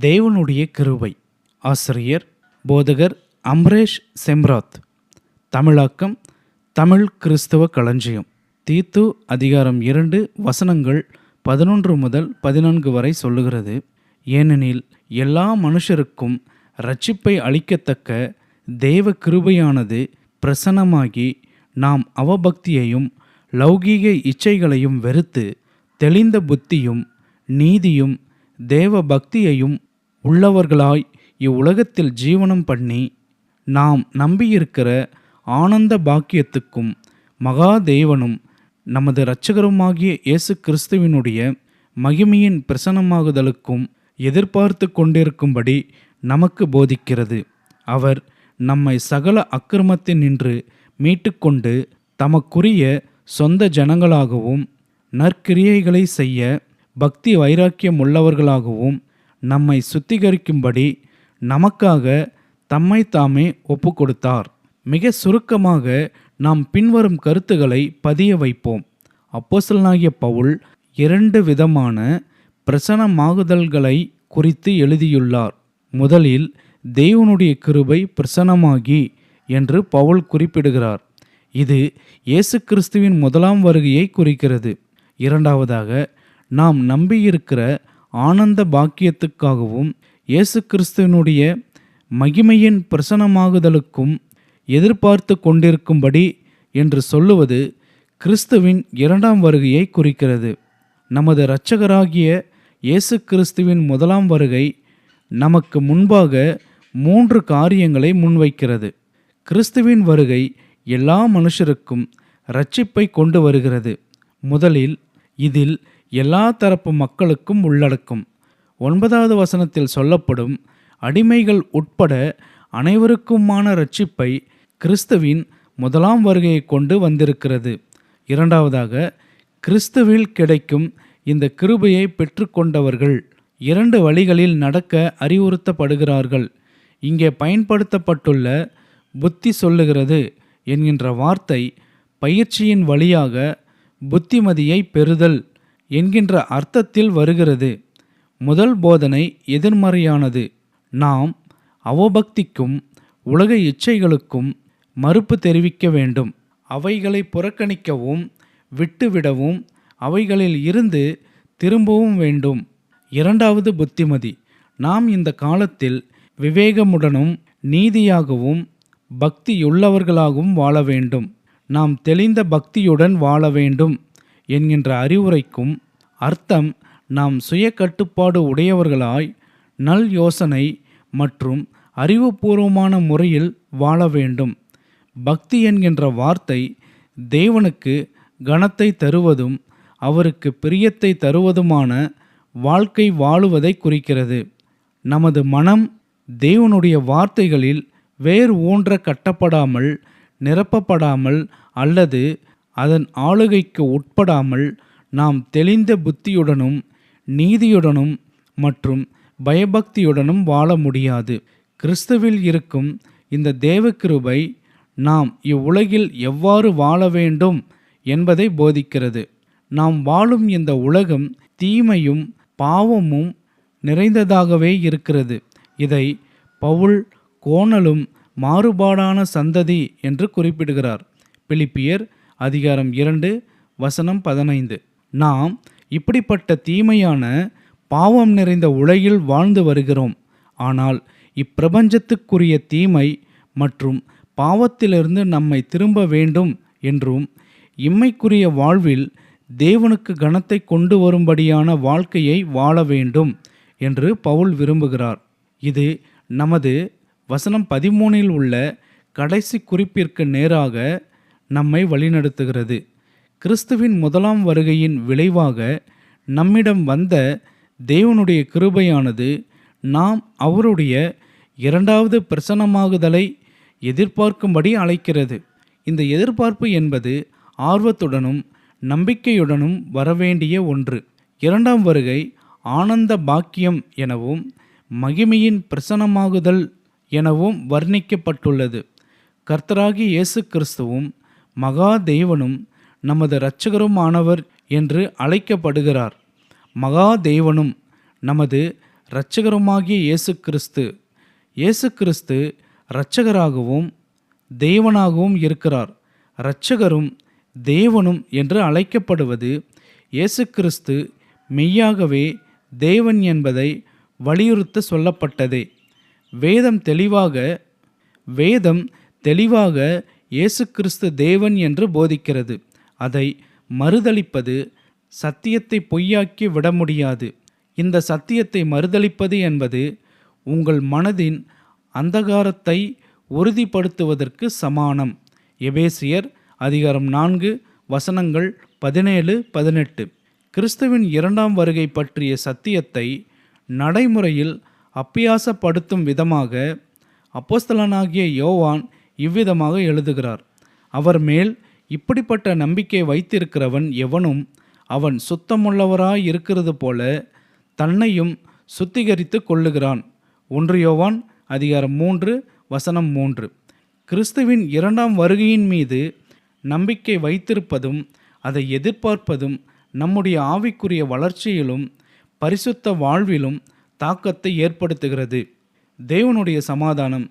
தேவனுடைய கிருபை. ஆசிரியர் போதகர் அம்ரேஷ் செம்ராத். தமிழாக்கம் தமிழ் கிறிஸ்தவ களஞ்சியம். தீத்து அதிகாரம் இரண்டு வசனங்கள் பதினொன்று முதல் பதினான்கு வரை சொல்லுகிறது. ஏனெனில் எல்லா மனுஷருக்கும் ரட்சிப்பை அளிக்கத்தக்க தேவ கிருபையானது பிரசன்னமாகி நாம் அவபக்தியையும் லௌகீக இச்சைகளையும் வெறுத்து தெளிந்த புத்தியும் நீதியும் தேவ பக்தியையும் உள்ளவர்களாய் இவ்வுலகத்தில் ஜீவனம் பண்ணி நாம் நம்பியிருக்கிற ஆனந்த பாக்கியத்துக்கும் மகாதேவனும் நமது இரட்சகருமாகிய இயேசு கிறிஸ்துவினுடைய மகிமையின் பிரசனமாகுதலுக்கும் எதிர்பார்த்து கொண்டிருக்கும்படி நமக்கு போதிக்கிறது. அவர் நம்மை சகல அக்கிரமத்தினின்று மீட்டுக்கொண்டு தமக்குரிய சொந்த ஜனங்களாகவும் நற்கிரியைகளை செய்ய பக்தி வைராக்கியம் உள்ளவர்களாகவும் நம்மை சுத்திகரிக்கும்படி நமக்காக தம்மை தாமே ஒப்பு கொடுத்தார் மிக சுருக்கமாக நாம் பின்வரும் கருத்துக்களை பதிய வைப்போம். அப்போசலனாகிய பவுல் இரண்டு விதமான பிரசனமாகுதல்களை குறித்து எழுதியுள்ளார். முதலில் தேவனுடைய கிருபை பிரசனமாகி என்று பவுல் குறிப்பிடுகிறார். இது இயேசு கிறிஸ்துவின் முதலாம் வருகையை குறிக்கிறது. இரண்டாவதாக நாம் நம்பியிருக்கிற ஆனந்த பாக்கியத்துக்காகவும் இயேசு கிறிஸ்துவினுடைய மகிமையின் பிரசனமாகுதலுக்கும் எதிர்பார்த்து கொண்டிருக்கும்படி என்று சொல்லுவது கிறிஸ்துவின் இரண்டாம் வருகையை குறிக்கிறது. நமது இரட்சகராகிய இயேசு கிறிஸ்துவின் முதலாம் வருகை நமக்கு முன்பாக மூன்று காரியங்களை முன்வைக்கிறது. கிறிஸ்துவின் வருகை எல்லா மனுஷருக்கும் இரட்சிப்பை கொண்டு வருகிறது. முதலில் இதில் எல்லா தரப்பு மக்களுக்கும் உள்ளடக்கும். ஒன்பதாவது வசனத்தில் சொல்லப்படும் அடிமைகள் உட்பட அனைவருக்குமான இரட்சிப்பை கிறிஸ்துவின் முதலாம் வருகையை கொண்டு வந்திருக்கிறது. இரண்டாவதாக கிறிஸ்துவில் கிடைக்கும் இந்த கிருபையை பெற்றுக்கொண்டவர்கள் இரண்டு வழிகளில் நடக்க அறிவுறுத்தப்படுகிறார்கள். இங்கே பயன்படுத்தப்பட்டுள்ள புத்தி சொல்லுகிறது என்கின்ற வார்த்தை பயிற்சியின் வழியாக புத்திமதியை பெறுதல். என்கின்ற அர்த்தத்தில் வருகிறது. முதல் போதனை எதிர்மறையானது. நாம் அவபக்திக்கும் உலக இச்சைகளுக்கும் மறுப்பு தெரிவிக்க வேண்டும். அவைகளை புறக்கணிக்கவும் விட்டுவிடவும் அவைகளில் இருந்து திரும்பவும் வேண்டும். இரண்டாவது புத்திமதி. நாம் இந்த காலத்தில் விவேகமுடனும் நீதியாகவும் பக்தியுள்ளவர்களாகவும் வாழ வேண்டும். நாம் தெளிந்த பக்தியுடன் வாழ வேண்டும். என்கின்ற அறிவுரைக்கும் அர்த்தம் நாம் சுய கட்டுப்பாடு உடையவர்களாய் நல் யோசனை மற்றும் அறிவுபூர்வமான முறையில் வாழ வேண்டும். பக்தி என்கின்ற வார்த்தை தேவனுக்கு கனத்தை தருவதும் அவருக்கு பிரியத்தை தருவதுமான வாழ்க்கை வாழுவதை குறிக்கிறது. நமது மனம் தேவனுடைய வார்த்தைகளில் வேர் ஊன்ற கட்டப்படாமல் நிரப்பப்படாமல் அல்லது அதன் ஆளுகைக்கு உட்படாமல் நாம் தெளிந்த புத்தியுடனும் நீதியுடனும் மற்றும் பயபக்தியுடனும் வாழ முடியாது. கிறிஸ்துவில் இருக்கும் இந்த தேவக்கிருபை நாம் இவ்வுலகில் எவ்வாறு வாழ வேண்டும் என்பதை போதிக்கிறது. நாம் வாழும் இந்த உலகம் தீமையும் பாவமும் நிறைந்ததாகவே இருக்கிறது. இதை பவுல் கோணலும் மாறுபாடான சந்ததி என்று குறிப்பிடுகிறார். பிலிப்பியர் அதிகாரம் இரண்டு வசனம் பதினைந்து. நாம் இப்படிப்பட்ட தீமையான பாவம் நிறைந்த உலகில் வாழ்ந்து வருகிறோம். ஆனால் இப்பிரபஞ்சத்துக்குரிய தீமை மற்றும் பாவத்திலிருந்து நம்மை திரும்ப வேண்டும் என்றும் இம்மைக்குரிய வாழ்வில் தேவனுக்கு கனத்தை கொண்டு வரும்படியான வாழ்க்கையை வாழ வேண்டும் என்று பவுல் விரும்புகிறார். இது நமது வசனம் பதிமூனில் உள்ள கடைசி குறிப்பிற்கு நேராக நம்மை வழிநடத்துகிறது. கிறிஸ்துவின் முதலாம் வருகையின் விளைவாக நம்மிடம் வந்த தேவனுடைய கிருபையானது நாம் அவருடைய இரண்டாவது பிரசன்னமாகுதலை எதிர்பார்க்கும்படி அழைக்கிறது. இந்த எதிர்பார்ப்பு என்பது ஆர்வத்துடனும் நம்பிக்கையுடனும் வரவேண்டிய ஒன்று. இரண்டாம் வருகை ஆனந்த பாக்கியம் எனவும் மகிமையின் பிரசனமாகுதல் எனவும் வர்ணிக்கப்பட்டுள்ளது. கர்த்தராகி இயேசு கிறிஸ்துவும் மகா தெய்வனும் நமது இரட்சகருமானவர் என்று அழைக்கப்படுகிறார். மகா தெய்வனும் நமது இரட்சகருமாகிய இயேசு கிறிஸ்து இயேசு கிறிஸ்து இரட்சகராகவும் தெய்வனாகவும் இருக்கிறார். இரட்சகரும் தேவனும் என்று அழைக்கப்படுவது இயேசு கிறிஸ்து மெய்யாகவே தேவன் என்பதை வலியுறுத்த சொல்லப்பட்டதே. வேதம் தெளிவாக வேதம் தெளிவாக இயேசு கிறிஸ்து தேவன் என்று போதிக்கிறது. அதை மறுதளிப்பது சத்தியத்தை பொய்யாக்கி விட முடியாது. இந்த சத்தியத்தை மறுதளிப்பது என்பது உங்கள் மனதின் அந்தகாரத்தை உறுதிப்படுத்துவதற்கு சமானம். எபேசியர் அதிகாரம் நான்கு வசனங்கள் பதினேழு பதினெட்டு. கிறிஸ்துவின் இரண்டாம் வருகை பற்றிய சத்தியத்தை நடைமுறையில் அப்பியாசப்படுத்தும் விதமாக அப்போஸ்தலனாகிய யோவான் இவ்விதமாக எழுதுகிறார். அவர் மேல் இப்படிப்பட்ட நம்பிக்கை வைத்திருக்கிறவன் எவனும் அவன் சுத்தமுள்ளவராய் இருக்கிறது போல தன்னையும் சுத்திகரித்து கொள்ளுகிறான். ஒன்று யோவான் அதிகாரம் மூன்று வசனம் மூன்று. கிறிஸ்துவின் இரண்டாம் வருகையின் மீது நம்பிக்கை வைத்திருப்பதும் அதை எதிர்பார்ப்பதும் நம்முடைய ஆவிக்குரிய வளர்ச்சியிலும் பரிசுத்த வாழ்விலும் தாக்கத்தை ஏற்படுத்துகிறது. தேவனுடைய சமாதானம்